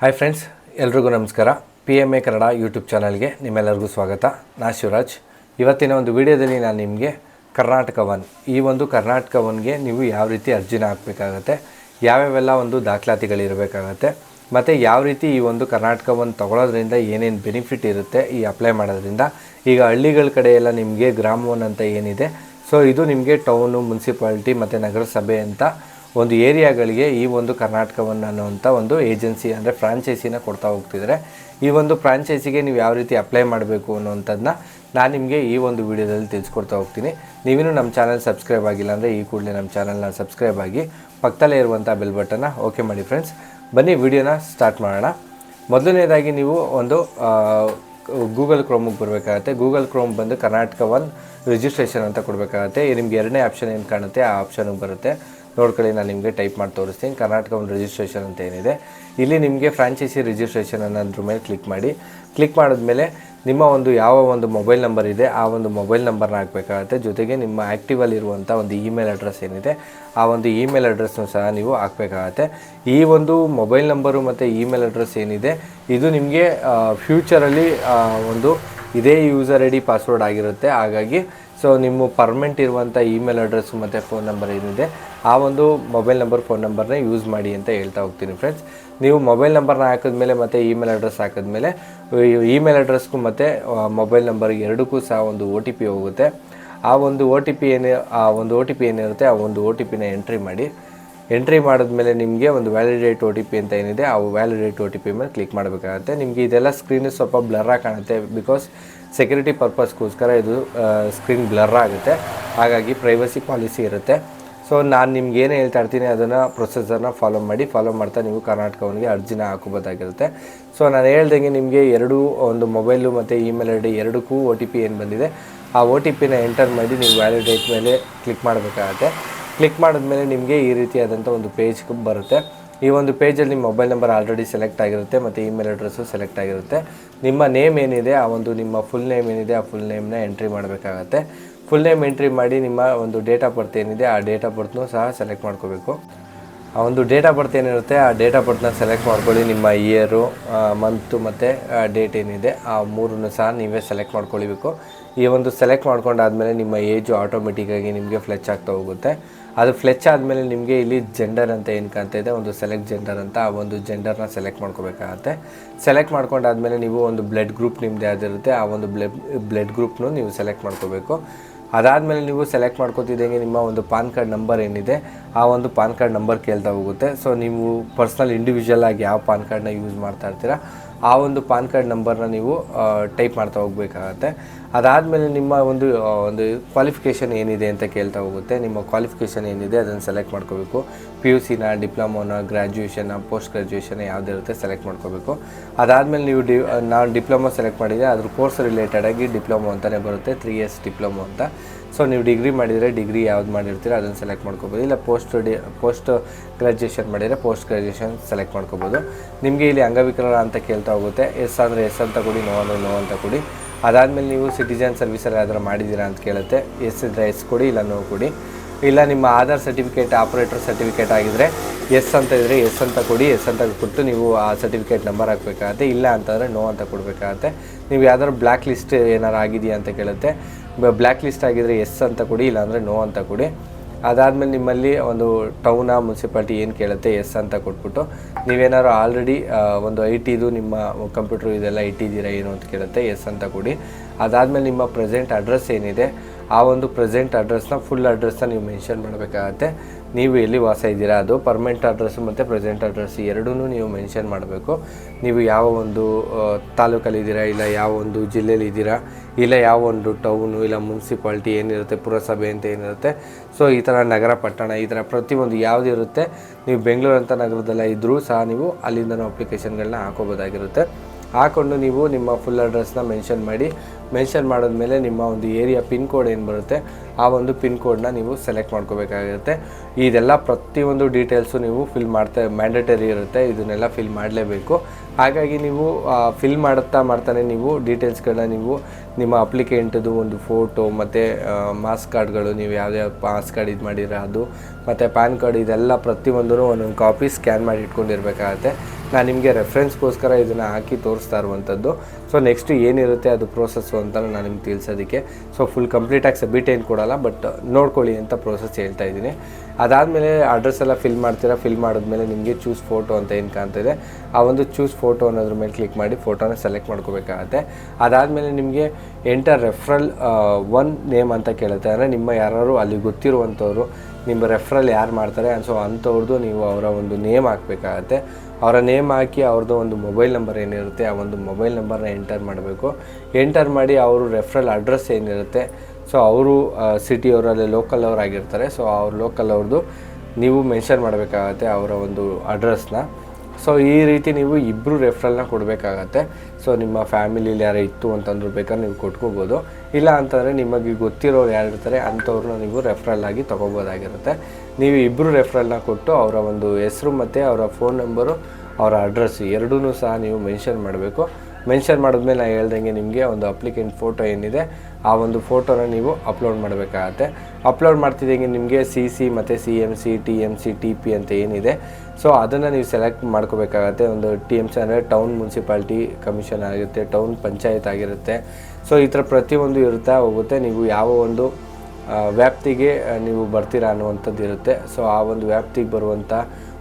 Hi friends ಎಲ್ರಿಗೂ ನಮಸ್ಕಾರ. P M A Kannada YouTube ಚಾನಲ್ಗೆ ನಿಮ್ಮೆಲ್ಲರಿಗೂ ಸ್ವಾಗತ. ನಾ ಶಿವರಾಜ್. ಇವತ್ತಿನ ಒಂದು ವಿಡಿಯೋದಲ್ಲಿ ನಾನು ನಿಮಗೆ ಕರ್ನಾಟಕ ಒನ್ ಈ ಒಂದು ಕರ್ನಾಟಕ ಒನ್ಗೆ ನೀವು ಯಾವ ರೀತಿ ಅರ್ಜಿನ ಹಾಕಬೇಕಾಗತ್ತೆ, ಯಾವ್ಯಾವೆಲ್ಲ ಒಂದು ದಾಖಲಾತಿಗಳಿರಬೇಕಾಗತ್ತೆ ಮತ್ತು ಯಾವ ರೀತಿ ಈ ಒಂದು ಕರ್ನಾಟಕ ಒನ್ ತಗೊಳ್ಳೋದ್ರಿಂದ ಏನೇನು ಬೆನಿಫಿಟ್ ಇರುತ್ತೆ, ಈ ಅಪ್ಲೈ ಮಾಡೋದ್ರಿಂದ, ಈಗ ಹಳ್ಳಿಗಳ ಕಡೆ ಎಲ್ಲ ನಿಮಗೆ ಗ್ರಾಮ ಒನ್ ಅಂತ ಏನಿದೆ ಸೊ ಇದು ನಿಮಗೆ ಟೌನು ಮುನ್ಸಿಪಾಲ್ಟಿ ಮತ್ತು ನಗರಸಭೆ ಅಂತ ಒಂದು ಏರಿಯಾಗಳಿಗೆ ಈ ಒಂದು ಕರ್ನಾಟಕವನ್ನು ಅನ್ನುವಂಥ ಒಂದು ಏಜೆನ್ಸಿ ಅಂದರೆ ಫ್ರಾಂಚೈಸಿನ ಕೊಡ್ತಾ ಹೋಗ್ತಿದ್ದಾರೆ. ಈ ಒಂದು ಫ್ರಾಂಚೈಸಿಗೆ ನೀವು ಯಾವ ರೀತಿ ಅಪ್ಲೈ ಮಾಡಬೇಕು ಅನ್ನುವಂಥದ್ದನ್ನ ನಾನು ನಿಮಗೆ ಈ ಒಂದು ವಿಡಿಯೋದಲ್ಲಿ ತಿಳಿಸ್ಕೊಡ್ತಾ ಹೋಗ್ತೀನಿ. ನೀವೇನು ನಮ್ಮ ಚಾನಲ್ ಸಬ್ಸ್ಕ್ರೈಬ್ ಆಗಿಲ್ಲ ಅಂದರೆ ಈ ಕೂಡಲೇ ನಮ್ಮ ಚಾನಲ್ನ ಸಬ್ಸ್ಕ್ರೈಬ್ ಆಗಿ ಪಕ್ಕದಲ್ಲೇ ಇರುವಂಥ ಬೆಲ್ ಬಟನ್ನ ಓಕೆ ಮಾಡಿ ಫ್ರೆಂಡ್ಸ್. ಬನ್ನಿ ವಿಡಿಯೋನ ಸ್ಟಾರ್ಟ್ ಮಾಡೋಣ. ಮೊದಲನೇದಾಗಿ ನೀವು ಒಂದು ಗೂಗಲ್ ಕ್ರೋಮಿಗೆ ಬರಬೇಕಾಗತ್ತೆ. ಗೂಗಲ್ ಕ್ರೋಮ್ ಬಂದು ಕರ್ನಾಟಕ ಒನ್ ರಿಜಿಸ್ಟ್ರೇಷನ್ ಅಂತ ಕೊಡಬೇಕಾಗತ್ತೆ. ನಿಮಗೆ ಎರಡನೇ ಆಪ್ಷನ್ ಏನು ಕಾಣುತ್ತೆ? ಆ ಆಪ್ಷನಿಗೆ ಬರುತ್ತೆ. ನೋಡ್ಕೊಳ್ಳಿ ನಾನು ನಿಮಗೆ ಟೈಪ್ ಮಾಡಿ ತೋರಿಸ್ತೀನಿ. ಕರ್ನಾಟಕ ಒಂದು ರಿಜಿಸ್ಟ್ರೇಷನ್ ಅಂತ ಏನಿದೆ. ಇಲ್ಲಿ ನಿಮಗೆ ಫ್ರಾಂಚೈಸಿ ರಿಜಿಸ್ಟ್ರೇಷನ್ ಅನ್ನೋದ್ರ ಮೇಲೆ ಕ್ಲಿಕ್ ಮಾಡಿ. ಕ್ಲಿಕ್ ಮಾಡಿದ್ಮೇಲೆ ನಿಮ್ಮ ಒಂದು ಯಾವ ಒಂದು ಮೊಬೈಲ್ ನಂಬರ್ ಇದೆ, ಆ ಒಂದು ಮೊಬೈಲ್ ನಂಬರ್ನ ಹಾಕಬೇಕಾಗತ್ತೆ. ಜೊತೆಗೆ ನಿಮ್ಮ ಆ್ಯಕ್ಟಿವಲ್ಲಿ ಇರುವಂಥ ಒಂದು ಇಮೇಲ್ ಅಡ್ರೆಸ್ ಏನಿದೆ, ಆ ಒಂದು ಇಮೇಲ್ ಅಡ್ರೆಸ್ನು ಸಹ ನೀವು ಹಾಕಬೇಕಾಗತ್ತೆ. ಈ ಒಂದು ಮೊಬೈಲ್ ನಂಬರು ಮತ್ತು ಇಮೇಲ್ ಅಡ್ರೆಸ್ ಏನಿದೆ, ಇದು ನಿಮಗೆ ಫ್ಯೂಚರಲ್ಲಿ ಒಂದು ಇದೇ ಯೂಸರ್ ಐ ಡಿ ಪಾಸ್ವರ್ಡ್ ಆಗಿರುತ್ತೆ. ಹಾಗಾಗಿ ಸೊ ನಿಮ್ಮ ಪರ್ಮನೆಂಟ್ ಇರುವಂಥ ಇಮೇಲ್ ಅಡ್ರೆಸ್ ಮತ್ತು ಫೋನ್ ನಂಬರ್ ಏನಿದೆ, ಆ ಒಂದು ಮೊಬೈಲ್ ನಂಬರ್ ಫೋನ್ ನಂಬರ್ನ ಯೂಸ್ ಮಾಡಿ ಅಂತ ಹೇಳ್ತಾ ಹೋಗ್ತೀನಿ ಫ್ರೆಂಡ್ಸ್ ನೀವು ಮೊಬೈಲ್ ನಂಬರ್ನ ಹಾಕಿದ್ಮೇಲೆ ಮತ್ತು ಇಮೇಲ್ ಅಡ್ರೆಸ್ ಹಾಕಿದ್ಮೇಲೆ ಇಮೇಲ್ ಅಡ್ರೆಸ್ಗೂ ಮತ್ತು ಮೊಬೈಲ್ ನಂಬರ್ ಎರಡಕ್ಕೂ ಸಹ ಒಂದು ಒ ಟಿ ಪಿ ಹೋಗುತ್ತೆ. ಆ ಒಂದು ಒ ಟಿ ಪಿ ಏನು, ಆ ಒಂದು ಒ ಟಿ ಪಿ ಏನಿರುತ್ತೆ, ಆ ಒಂದು ಒ ಟಿ ಪಿನ ಎಂಟ್ರಿ ಮಾಡಿ. ಎಂಟ್ರಿ ಮಾಡಿದ್ಮೇಲೆ ನಿಮಗೆ ಒಂದು ವ್ಯಾಲಿಡೇಟ್ ಒ ಟಿ ಪಿ ಅಂತ ಏನಿದೆ, ಆ ವ್ಯಾಲಿಡೇಟ್ ಒ ಟಿ ಪಿ ಮೇಲೆ ಕ್ಲಿಕ್ ಮಾಡಬೇಕಾಗುತ್ತೆ. ನಿಮಗೆ ಇದೆಲ್ಲ ಸ್ಕ್ರೀನು ಸ್ವಲ್ಪ ಬ್ಲರ್ರಾಗಿ ಕಾಣುತ್ತೆ ಬಿಕಾಸ್ ಸೆಕ್ಯೂರಿಟಿ ಪರ್ಪಸ್ಗೋಸ್ಕರ ಇದು ಸ್ಕ್ರೀನ್ ಬ್ಲರ್ ಆಗುತ್ತೆ. ಹಾಗಾಗಿ ಪ್ರೈವಸಿ ಪಾಲಿಸಿ ಇರುತ್ತೆ. ಸೊ ನಾನು ನಿಮ್ಗೆ ಏನು ಹೇಳ್ತಾ ಇರ್ತೀನಿ, ಅದನ್ನು ಪ್ರೊಸೆಸರ್ನ ಫಾಲೋ ಮಾಡಿ ಫಾಲೋ ಮಾಡ್ತಾ ನೀವು ಕರ್ನಾಟಕವನಿಗೆ ಅರ್ಜಿನ ಹಾಕೋಬೋದಾಗಿರುತ್ತೆ ಸೊ ನಾನು ಹೇಳ್ದಂಗೆ ನಿಮಗೆ ಎರಡು, ಒಂದು ಮೊಬೈಲು ಮತ್ತು ಇಮೇಲ್ ಐ ಡಿ ಎರಡಕ್ಕೂ ಒ ಟಿ ಪಿ ಏನು ಬಂದಿದೆ, ಆ ಒ ಟಿ ಪಿನ ಎಂಟರ್ ಮಾಡಿ ನೀವು ವ್ಯಾಲಿಡೇಟ್ ಮೇಲೆ ಕ್ಲಿಕ್ ಮಾಡಬೇಕಾಗತ್ತೆ. ಕ್ಲಿಕ್ ಮಾಡಿದ್ಮೇಲೆ ನಿಮಗೆ ಈ ರೀತಿಯಾದಂಥ ಒಂದು ಪೇಜ್ ಬರುತ್ತೆ. ಈ ಒಂದು ಪೇಜಲ್ಲಿ ನಿಮ್ಮ ಮೊಬೈಲ್ ನಂಬರ್ ಆಲ್ರೆಡಿ ಸೆಲೆಕ್ಟ್ ಆಗಿರುತ್ತೆ ಮತ್ತು ಇಮೇಲ್ ಅಡ್ರೆಸ್ಸು ಸೆಲೆಕ್ಟ್ ಆಗಿರುತ್ತೆ. ನಿಮ್ಮ ನೇಮ್ ಏನಿದೆ, ಆ ಒಂದು ನಿಮ್ಮ ಫುಲ್ ನೇಮ್ ಏನಿದೆ, ಆ ಫುಲ್ ನೇಮ್ನ ಎಂಟ್ರಿ ಮಾಡಬೇಕಾಗತ್ತೆ. ಫುಲ್ ನೇಮ್ ಎಂಟ್ರಿ ಮಾಡಿ ನಿಮ್ಮ ಒಂದು ಡೇಟ್ ಆಫ್ ಬರ್ತ್ ಏನಿದೆ, ಆ ಡೇಟ್ ಆಫ್ ಬರ್ತ್ನೂ ಸಹ ಸೆಲೆಕ್ಟ್ ಮಾಡ್ಕೋಬೇಕು. ಆ ಒಂದು ಡೇಟ್ ಆಫ್ ಬರ್ತ್ ಏನಿರುತ್ತೆ, ಆ ಡೇಟ್ ಆಫ್ ಬರ್ತ್ನ ಸೆಲೆಕ್ಟ್ ಮಾಡ್ಕೊಳ್ಳಿ ನಿಮ್ಮ ಇಯರು ಮಂತು ಮತ್ತು ಡೇಟ್ ಏನಿದೆ, ಆ ಮೂರನ್ನು ಸಹ ನೀವೇ ಸೆಲೆಕ್ಟ್ ಮಾಡ್ಕೊಳ್ಬೇಕು. ಈ ಒಂದು ಸೆಲೆಕ್ಟ್ ಮಾಡ್ಕೊಂಡಾದ್ಮೇಲೆ ನಿಮ್ಮ ಏಜು ಆಟೋಮೆಟಿಕ್ಕಾಗಿ ನಿಮಗೆ ಫ್ಲೆಚ್ ಆಗ್ತಾ ಹೋಗುತ್ತೆ. ಅದು ಫ್ಲೆಚ್ ಆದಮೇಲೆ ನಿಮಗೆ ಇಲ್ಲಿ ಜೆಂಡರ್ ಅಂತ ಏನು ಕಾಣ್ತಾ ಇದೆ, ಒಂದು ಸೆಲೆಕ್ಟ್ ಜೆಂಡರ್ ಅಂತ ಆ ಒಂದು ಜೆಂಡರ್ನ ಸೆಲೆಕ್ಟ್ ಮಾಡ್ಕೋಬೇಕಾಗತ್ತೆ. ಸೆಲೆಕ್ಟ್ ಮಾಡ್ಕೊಂಡಾದ್ಮೇಲೆ ನೀವು ಒಂದು ಬ್ಲಡ್ ಗ್ರೂಪ್ ನಿಮ್ಮದೇ ಆಗಿರುತ್ತೆ ಆ ಒಂದು ಬ್ಲಡ್ ಬ್ಲಡ್ ಗ್ರೂಪ್ನು ನೀವು ಸೆಲೆಕ್ಟ್ ಮಾಡ್ಕೋಬೇಕು. ಅದಾದಮೇಲೆ ನೀವು ಸೆಲೆಕ್ಟ್ ಮಾಡ್ಕೋತಿದ್ದಂಗೆ ನಿಮ್ಮ ಒಂದು ಪಾನ್ ಕಾರ್ಡ್ ನಂಬರ್ ಏನಿದೆ, ಆ ಒಂದು ಪಾನ್ ಕಾರ್ಡ್ ನಂಬರ್ ಕೇಳ್ತಾ ಹೋಗುತ್ತೆ. ಸೊ ನೀವು ಪರ್ಸ್ನಲ್ ಇಂಡಿವಿಜುವಲ್ ಆಗಿ ಯಾವ ಪಾನ್ ಕಾರ್ಡ್ನ ಯೂಸ್ ಮಾಡ್ತಾ ಇರ್ತೀರಾ ಆ ಒಂದು ಪಾನ್ ಕಾರ್ಡ್ ನಂಬರ್ನ ನೀವು ಟೈಪ್ ಮಾಡ್ತಾ ಹೋಗಬೇಕಾಗತ್ತೆ. ಅದಾದಮೇಲೆ ನಿಮ್ಮ ಒಂದು ಒಂದು ಕ್ವಾಲಿಫಿಕೇಷನ್ ಏನಿದೆ ಅಂತ ಕೇಳ್ತಾ ಹೋಗುತ್ತೆ. ನಿಮ್ಮ ಕ್ವಾಲಿಫಿಕೇಷನ್ ಏನಿದೆ ಅದನ್ನು ಸೆಲೆಕ್ಟ್ ಮಾಡ್ಕೋಬೇಕು. ಪಿ ಯು ಸಿನ ಡಿಪ್ಲೊಮೋನ ಗ್ರ್ಯಾಜುಯೇಷನ್ನ ಪೋಸ್ಟ್ ಗ್ರ್ಯಾಜುಯೇಷನ್ ಯಾವುದಿರುತ್ತೆ ಸೆಲೆಕ್ಟ್ ಮಾಡ್ಕೋಬೇಕು. ಅದಾದಮೇಲೆ ನೀವು ಡಿ ನಾನು ಡಿಪ್ಲೊಮೊ ಸೆಲೆಕ್ಟ್ ಮಾಡಿದರೆ ಅದ್ರ ಕೋರ್ಸ್ ರಿಲೇಟೆಡಾಗಿ ಡಿಪ್ಲೊಮೊ ಅಂತಲೇ ಬರುತ್ತೆ, ತ್ರೀ ಇಯರ್ಸ್ ಡಿಪ್ಲೊಮೊ ಅಂತ. ಸೊ ನೀವು ಡಿಗ್ರಿ ಮಾಡಿದರೆ ಡಿಗ್ರಿ ಯಾವ್ದು ಮಾಡಿರ್ತೀರ, ಅದನ್ನು ಸೆಲೆಕ್ಟ್ ಮಾಡ್ಕೋಬೋದು. ಇಲ್ಲ ಪೋಸ್ಟ್ ಡಿ ಪೋಸ್ಟ್ ಗ್ರ್ಯಾಜುಯೇಷನ್ ಮಾಡಿದರೆ ಪೋಸ್ಟ್ ಗ್ರ್ಯಾಜುಯೇಷನ್ ಸೆಲೆಕ್ಟ್ ಮಾಡ್ಕೋಬೋದು. ನಿಮಗೆ ಇಲ್ಲಿ ಅಂಗವಿಕಲ ಅಂತ ಕೇಳ್ತಾ ಹೋಗುತ್ತೆ. ಎಸ್ ಅಂದರೆ ಎಸ್ ಅಂತ ಕೊಡಿ ನೋ ಅಂದರೆ ನೋ ಅಂತ ಕೊಡಿ. ಅದಾದಮೇಲೆ ನೀವು ಸಿಟಿಜನ್ ಸರ್ವಿಸಲ್ಲಿ ಯಾವ್ದಾರು ಮಾಡಿದ್ದೀರಾ ಅಂತ ಕೇಳುತ್ತೆ. ಎಸ್ ಇದ್ದರೆ ಎಸ್ ಕೊಡಿ, ಇಲ್ಲ ನೋ ಕೊಡಿ. ಇಲ್ಲ, ನಿಮ್ಮ ಆಧಾರ್ ಸರ್ಟಿಫಿಕೇಟ್, ಆಪ್ರೇಟರ್ ಸರ್ಟಿಫಿಕೇಟ್ ಆಗಿದ್ದರೆ ಎಸ್ ಅಂತ ಇದ್ದರೆ ಎಸ್ ಅಂತ ಕೊಡಿ, ಎಸ್ ಅಂತ ಕೊಟ್ಟು ನೀವು ಆ ಸರ್ಟಿಫಿಕೇಟ್ ನಂಬರ್ ಹಾಕಬೇಕಾಗತ್ತೆ. ಇಲ್ಲ ಅಂತಂದರೆ ನೋ ಅಂತ ಕೊಡಬೇಕಾಗತ್ತೆ. ನೀವು ಯಾವ್ದಾದ್ರು ಬ್ಲ್ಯಾಕ್ ಲಿಸ್ಟ್ ಏನಾರು ಆಗಿದೆಯಾ ಅಂತ ಕೇಳುತ್ತೆ. ಬ್ಲ್ಯಾಕ್ ಲಿಸ್ಟ್ ಆಗಿದ್ರೆ ಎಸ್ ಅಂತ ಕೊಡಿ ಇಲ್ಲಾಂದರೆ ನೋ ಅಂತ ಕೊಡಿ. ಅದಾದಮೇಲೆ ನಿಮ್ಮಲ್ಲಿ ಒಂದು ಟೌನ, ಮುನ್ಸಿಪಾಲ್ಟಿ ಏನು ಕೇಳುತ್ತೆ, ಎಸ್ ಅಂತ ಕೊಟ್ಬಿಟ್ಟು ನೀವೇನಾದ್ರು ಆಲ್ರೆಡಿ ಒಂದು ಐ ಟಿದು ನಿಮ್ಮ ಕಂಪ್ಯೂಟ್ರು ಇದೆಲ್ಲ ಇಟ್ಟಿದ್ದೀರಾ ಏನು ಅಂತ ಕೇಳುತ್ತೆ, ಎಸ್ ಅಂತ ಕೊಡಿ. ಅದಾದಮೇಲೆ ನಿಮ್ಮ ಪ್ರೆಸೆಂಟ್ ಅಡ್ರೆಸ್ ಏನಿದೆ ಆ ಒಂದು ಪ್ರೆಸೆಂಟ್ ಅಡ್ರೆಸ್ನ ಫುಲ್ ಅಡ್ರೆಸ್ನ ನೀವು ಮೆನ್ಷನ್ ಮಾಡಬೇಕಾಗತ್ತೆ. ನೀವು ಎಲ್ಲಿ ವಾಸ ಇದ್ದೀರಾ, ಅದು ಪರ್ಮನೆಂಟ್ ಅಡ್ರೆಸ್ ಮತ್ತು ಪ್ರೆಸೆಂಟ್ ಅಡ್ರೆಸ್ ಎರಡೂ ನೀವು ಮೆನ್ಷನ್ ಮಾಡಬೇಕು. ನೀವು ಯಾವ ಒಂದು ತಾಲೂಕಲ್ಲಿದ್ದೀರಾ ಇಲ್ಲ ಯಾವ ಒಂದು ಜಿಲ್ಲೆಯಲ್ಲಿ ಇದ್ದೀರಾ, ಇಲ್ಲ ಯಾವ ಒಂದು ಟೌನು ಇಲ್ಲ ಮುನ್ಸಿಪಾಲ್ಟಿ ಏನಿರುತ್ತೆ, ಪುರಸಭೆ ಅಂತ ಏನಿರುತ್ತೆ. ಸೊ ಈ ಥರ ನಗರ, ಪಟ್ಟಣ, ಈ ಥರ ಪ್ರತಿಯೊಂದು ಯಾವುದಿರುತ್ತೆ ನೀವು ಬೆಂಗಳೂರು ಅಂತ ನಗರದಲ್ಲ ಇದ್ದರೂ ಸಹ ನೀವು ಅಲ್ಲಿಂದನೂ ಅಪ್ಲಿಕೇಶನ್ಗಳನ್ನ ಹಾಕೋಬೋದಾಗಿರುತ್ತೆ ಹಾಕೊಂಡು ನೀವು ನಿಮ್ಮ ಫುಲ್ ಅಡ್ರೆಸ್ನ ಮೆನ್ಷನ್ ಮಾಡಿ ಮೆನ್ಷನ್ ಮಾಡಿದ್ಮೇಲೆ ನಿಮ್ಮ ಒಂದು ಏರಿಯಾ ಪಿನ್ ಕೋಡ್ ಏನು ಬರುತ್ತೆ ಆ ಒಂದು ಪಿನ್ ಕೋಡ್ನ ನೀವು ಸೆಲೆಕ್ಟ್ ಮಾಡ್ಕೋಬೇಕಾಗಿರುತ್ತೆ ಇದೆಲ್ಲ ಪ್ರತಿಯೊಂದು ಡೀಟೇಲ್ಸು ನೀವು ಫಿಲ್ ಮಾಡ್ತಾ ಮ್ಯಾಂಡೇಟರಿ ಇರುತ್ತೆ. ಇದನ್ನೆಲ್ಲ ಫಿಲ್ ಮಾಡಲೇಬೇಕು. ಹಾಗಾಗಿ ನೀವು ಫಿಲ್ ಮಾಡುತ್ತಾ ಮಾಡ್ತಾನೆ ನೀವು ಡೀಟೇಲ್ಸ್ಗಳನ್ನ ನೀವು ನಿಮ್ಮ ಅಪ್ಲಿಕೆಂಟದು ಒಂದು ಫೋಟೋ ಮತ್ತು ಮಾಸ್ ಕಾರ್ಡ್ಗಳು ನೀವು ಯಾವ್ಯಾವ ಮಾಸ್ ಕಾರ್ಡ್ ಇದು ಮಾಡಿರ ಅದು, ಮತ್ತು ಪ್ಯಾನ್ ಕಾರ್ಡ್ ಇದೆಲ್ಲ ಪ್ರತಿಯೊಂದೂ ಒಂದೊಂದು ಕಾಪಿ ಸ್ಕ್ಯಾನ್ ಮಾಡಿ ಇಟ್ಕೊಂಡಿರ್ಬೇಕಾಗತ್ತೆ. ನಾನು ನಿಮಗೆ ರೆಫ್ರೆನ್ಸ್ಗೋಸ್ಕರ ಇದನ್ನು ಹಾಕಿ ತೋರಿಸ್ತಾ ಇರುವಂಥದ್ದು. ಸೊ ನೆಕ್ಸ್ಟ್ ಏನಿರುತ್ತೆ ಅದು ಪ್ರೋಸೆಸ್ಸು ಅಂತ ನಾನು ನಿಮ್ಗೆ ತಿಳಿಸೋದಕ್ಕೆ. ಸೊ ಫುಲ್ ಕಂಪ್ಲೀಟಾಗಿ ಸಬ್ಮಿಟ್ ಏನು ಕೊಡಲ್ಲ. ಬಟ್ ನೋಡ್ಕೊಳ್ಳಿ ಅಂತ ಪ್ರೋಸೆಸ್ ಹೇಳ್ತಾ ಇದ್ದೀನಿ. ಅದಾದಮೇಲೆ ಅಡ್ರೆಸ್ ಎಲ್ಲ ಫಿಲ್ ಮಾಡ್ತೀರಾ ಫಿಲ್ ಮಾಡಿದ್ಮೇಲೆ ನಿಮಗೆ ಚೂಸ್ ಫೋಟೋ ಅಂತ ಏನು ಕಾಣ್ತಿದೆ ಆ ಒಂದು ಚೂಸ್ ಫೋಟೋ ಅನ್ನೋದ್ರ ಮೇಲೆ ಕ್ಲಿಕ್ ಮಾಡಿ ಫೋಟೋನ ಸೆಲೆಕ್ಟ್ ಮಾಡ್ಕೋಬೇಕಾಗತ್ತೆ. ಅದಾದಮೇಲೆ ನಿಮಗೆ ಎಂಟರ್ ರೆಫ್ರಲ್ ಒನ್ ನೇಮ್ ಅಂತ ಕೇಳುತ್ತೆ. ಅಂದರೆ ನಿಮ್ಮ ಯಾರು ಅಲ್ಲಿ ಗೊತ್ತಿರುವಂಥವ್ರು, ನಿಮ್ಮ ರೆಫ್ರಲ್ ಯಾರು ಮಾಡ್ತಾರೆ ಸೊ ಅಂಥವ್ರದ್ದು ನೀವು ಅವರ ಒಂದು ನೇಮ್ ಹಾಕಬೇಕಾಗತ್ತೆ. ಅವರ ನೇಮ್ ಹಾಕಿ ಅವ್ರದ್ದು ಒಂದು ಮೊಬೈಲ್ ನಂಬರ್ ಏನಿರುತ್ತೆ, ಆ ಒಂದು ಮೊಬೈಲ್ ನಂಬರ್ನ ಎಂಟರ್ ಮಾಡಬೇಕು. ಎಂಟರ್ ಮಾಡಿ ಅವರು ರೆಫ್ರಲ್ ಅಡ್ರೆಸ್ ಏನಿರುತ್ತೆ ಸೊ ಅವರು ಸಿಟಿಯವರಲ್ಲಿ ಲೋಕಲ್ ಅವರಾಗಿರ್ತಾರೆ. ಸೊ ಅವ್ರ ಲೋಕಲ್ ಅವ್ರದ್ದು ನೀವು ಮೆನ್ಷನ್ ಮಾಡಬೇಕಾಗತ್ತೆ ಅವರ ಒಂದು ಅಡ್ರೆಸ್ನ ಸೊ ಈ ರೀತಿ ನೀವು ಇಬ್ಬರು ರೆಫ್ರಲ್ನ ಕೊಡಬೇಕಾಗತ್ತೆ. ಸೊ ನಿಮ್ಮ ಫ್ಯಾಮಿಲಿಲಿ ಯಾರು ಇತ್ತು ಅಂತಂದ್ರು ಬೇಕಾದ್ರೆ ನೀವು ಕೊಟ್ಕೋಬೋದು. ಇಲ್ಲ ಅಂತಂದರೆ ನಿಮಗೆ ಗೊತ್ತಿರೋರು ಯಾರು ಇರ್ತಾರೆ ಅಂಥವ್ರನ್ನ ನೀವು ರೆಫ್ರಲ್ ಆಗಿ ತೊಗೋಬೋದಾಗಿರುತ್ತೆ. ನೀವು ಇಬ್ಬರು ರೆಫ್ರಲ್ನ ಕೊಟ್ಟು ಅವರ ಒಂದು ಹೆಸರು ಮತ್ತು ಅವರ ಫೋನ್ ನಂಬರು ಅವರ ಅಡ್ರೆಸ್ ಎರಡೂ ಸಹ ನೀವು ಮೆನ್ಷನ್ ಮಾಡಬೇಕು. ಮೆನ್ಷನ್ ಮಾಡಿದ್ಮೇಲೆ ನಾನು ಹೇಳ್ದಂಗೆ ನಿಮಗೆ ಒಂದು ಅಪ್ಲಿಕೆಂಟ್ ಫೋಟೋ ಏನಿದೆ, ಆ ಒಂದು ಫೋಟೋನ ನೀವು ಅಪ್ಲೋಡ್ ಮಾಡಬೇಕಾಗತ್ತೆ. ಅಪ್ಲೋಡ್ ಮಾಡ್ತಿದ್ದಂಗೆ ನಿಮಗೆ ಸಿ ಸಿ ಮತ್ತು C M C, T M C, T P ಅಂತ ಏನಿದೆ. ಸೊ ಅದನ್ನು ನೀವು ಸೆಲೆಕ್ಟ್ ಮಾಡ್ಕೋಬೇಕಾಗತ್ತೆ. ಒಂದು ಟಿ ಎಂ ಸಿ ಅಂದರೆ ಟೌನ್ ಮುನ್ಸಿಪಾಲ್ಟಿ ಕಮಿಷನ್ ಆಗಿರುತ್ತೆ, ಟೌನ್ ಪಂಚಾಯತ್ ಆಗಿರುತ್ತೆ. ಸೊ ಈ ಥರ ಪ್ರತಿಯೊಂದು ಇರುತ್ತಾ ಹೋಗುತ್ತೆ. ನೀವು ಯಾವ ಒಂದು ವ್ಯಾಪ್ತಿಗೆ ನೀವು ಬರ್ತೀರಾ ಅನ್ನುವಂಥದ್ದು ಇರುತ್ತೆ. ಸೊ ಆ ಒಂದು ವ್ಯಾಪ್ತಿಗೆ ಬರುವಂಥ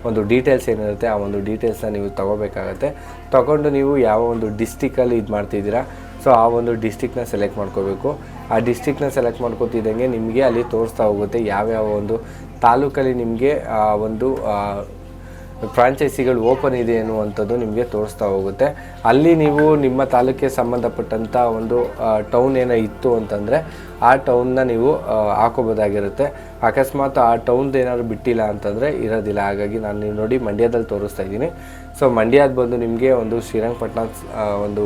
ಒಂದು ಡೀಟೇಲ್ಸ್ ಏನಿರುತ್ತೆ, ಆ ಒಂದು ಡೀಟೇಲ್ಸ್ನ ನೀವು ತೊಗೋಬೇಕಾಗತ್ತೆ. ತೊಗೊಂಡು ನೀವು ಯಾವ ಒಂದು ಡಿಸ್ಟಿಕಲ್ಲಿ ಇದು ಮಾಡ್ತಿದ್ದೀರಾ ಸೊ ಆ ಒಂದು ಡಿಸ್ಟಿಕ್ನ ಸೆಲೆಕ್ಟ್ ಮಾಡ್ಕೋಬೇಕು. ಆ ಡಿಸ್ಟಿಕ್ನ ಸೆಲೆಕ್ಟ್ ಮಾಡ್ಕೋತಿದ್ದಂಗೆ ನಿಮಗೆ ಅಲ್ಲಿ ತೋರಿಸ್ತಾ ಹೋಗುತ್ತೆ ಯಾವ್ಯಾವ ಒಂದು ತಾಲೂಕಲ್ಲಿ ನಿಮಗೆ, ಆ, ಒಂದು ಫ್ರಾಂಚೈಸಿಗಳು ಓಪನ್ ಇದೆ ಅನ್ನುವಂಥದ್ದು ನಿಮಗೆ ತೋರಿಸ್ತಾ ಹೋಗುತ್ತೆ. ಅಲ್ಲಿ ನೀವು ನಿಮ್ಮ ತಾಲೂಕಿಗೆ ಸಂಬಂಧಪಟ್ಟಂಥ ಒಂದು ಟೌನ್ ಏನೋ ಇತ್ತು ಅಂತಂದರೆ ಆ ಟೌನ್ನ ನೀವು ಹಾಕೋಬೋದಾಗಿರುತ್ತೆ ಅಕಸ್ಮಾತ್ ಆ ಟೌನ್ದು ಏನಾದ್ರು ಬಿಟ್ಟಿಲ್ಲ ಅಂತಂದರೆ ಇರೋದಿಲ್ಲ. ಹಾಗಾಗಿ ನಾನು ನೀವು ನೋಡಿ ಮಂಡ್ಯದಲ್ಲಿ ತೋರಿಸ್ತಾ ಇದ್ದೀನಿ. ಸೊ ಮಂಡ್ಯದ ಬಂದು ನಿಮಗೆ ಒಂದು ಶ್ರೀರಂಗಪಟ್ಟಣ ಒಂದು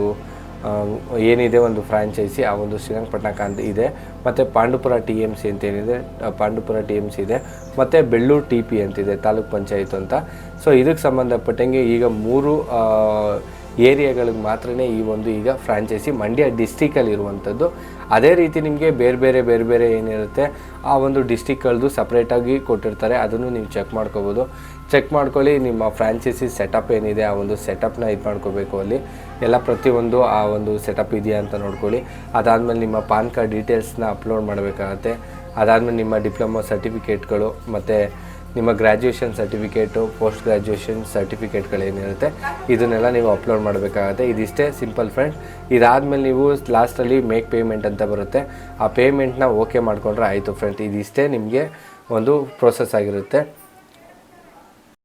ಏನಿದೆ ಒಂದು ಫ್ರಾಂಚೈಸಿ, ಆ ಒಂದು ಶ್ರೀರಂಗಪಟ್ಟಣ ಅಂತ ಇದೆ. ಮತ್ತು ಪಾಂಡುಪುರ ಟಿ ಎಂ ಸಿ ಅಂತ ಏನಿದೆ ಪಾಂಡುಪುರ ಟಿ ಎಂ ಸಿ ಇದೆ. ಮತ್ತು ಬೆಳ್ಳೂರು ಟಿ ಪಿ ಅಂತಿದೆ ತಾಲೂಕ್ ಪಂಚಾಯತ್ ಅಂತ. ಸೊ ಇದಕ್ಕೆ ಸಂಬಂಧಪಟ್ಟಂಗೆ ಈಗ ಮೂರು ಏರಿಯಾಗಳಿಗೆ ಮಾತ್ರನೇ ಈ ಒಂದು ಈಗ ಫ್ರಾಂಚೈಸಿ ಮಂಡ್ಯ ಡಿಸ್ಟಿಕಲ್ಲಿ ಇರುವಂಥದ್ದು. ಅದೇ ರೀತಿ ನಿಮಗೆ ಬೇರೆ ಬೇರೆ ಬೇರೆ ಬೇರೆ ಏನಿರುತ್ತೆ, ಆ ಒಂದು ಡಿಸ್ಟಿಕ್ಗಳದ್ದು ಸಪ್ರೇಟಾಗಿ ಕೊಟ್ಟಿರ್ತಾರೆ. ಅದನ್ನು ನೀವು ಚೆಕ್ ಮಾಡ್ಕೋಬೋದು. ಚೆಕ್ ಮಾಡ್ಕೊಳ್ಳಿ, ನಿಮ್ಮ ಫ್ರಾಂಚೈಸಿ ಸೆಟಪ್ ಏನಿದೆ, ಆ ಒಂದು ಸೆಟಪ್ನ ಇದು ಮಾಡ್ಕೋಬೇಕು ಅಲ್ಲಿ. ಎಲ್ಲ ಪ್ರತಿಯೊಂದು ಆ ಒಂದು ಸೆಟಪ್ ಇದೆಯಾ ಅಂತ ನೋಡ್ಕೊಳ್ಳಿ. ಅದಾದಮೇಲೆ ನಿಮ್ಮ ಪಾನ್ ಕಾರ್ಡ್ ಡೀಟೇಲ್ಸ್ನ ಅಪ್ಲೋಡ್ ಮಾಡಬೇಕಾಗತ್ತೆ. ಅದಾದಮೇಲೆ ನಿಮ್ಮ ಡಿಪ್ಲೊಮಾ ಸರ್ಟಿಫಿಕೇಟ್ಗಳು ಮತ್ತು ನಿಮ್ಮ ಗ್ರ್ಯಾಜುಯೇಷನ್ ಸರ್ಟಿಫಿಕೇಟು ಪೋಸ್ಟ್ ಗ್ರ್ಯಾಜುಯೇಷನ್ ಸರ್ಟಿಫಿಕೇಟ್ಗಳೇನಿರುತ್ತೆ ಇದನ್ನೆಲ್ಲ ನೀವು ಅಪ್ಲೋಡ್ ಮಾಡಬೇಕಾಗತ್ತೆ. ಇದಿಷ್ಟೇ ಸಿಂಪಲ್ ಫ್ರೆಂಡ್ ಇದಾದಮೇಲೆ ನೀವು ಲಾಸ್ಟಲ್ಲಿ ಮೇಕ್ ಪೇಮೆಂಟ್ ಅಂತ ಬರುತ್ತೆ. ಆ ಪೇಮೆಂಟ್ನ ಓಕೆ ಮಾಡಿಕೊಂಡ್ರೆ ಆಯಿತು ಫ್ರೆಂಡ್ ಇದಿಷ್ಟೇ ನಿಮಗೆ ಒಂದು ಪ್ರೋಸೆಸ್ ಆಗಿರುತ್ತೆ.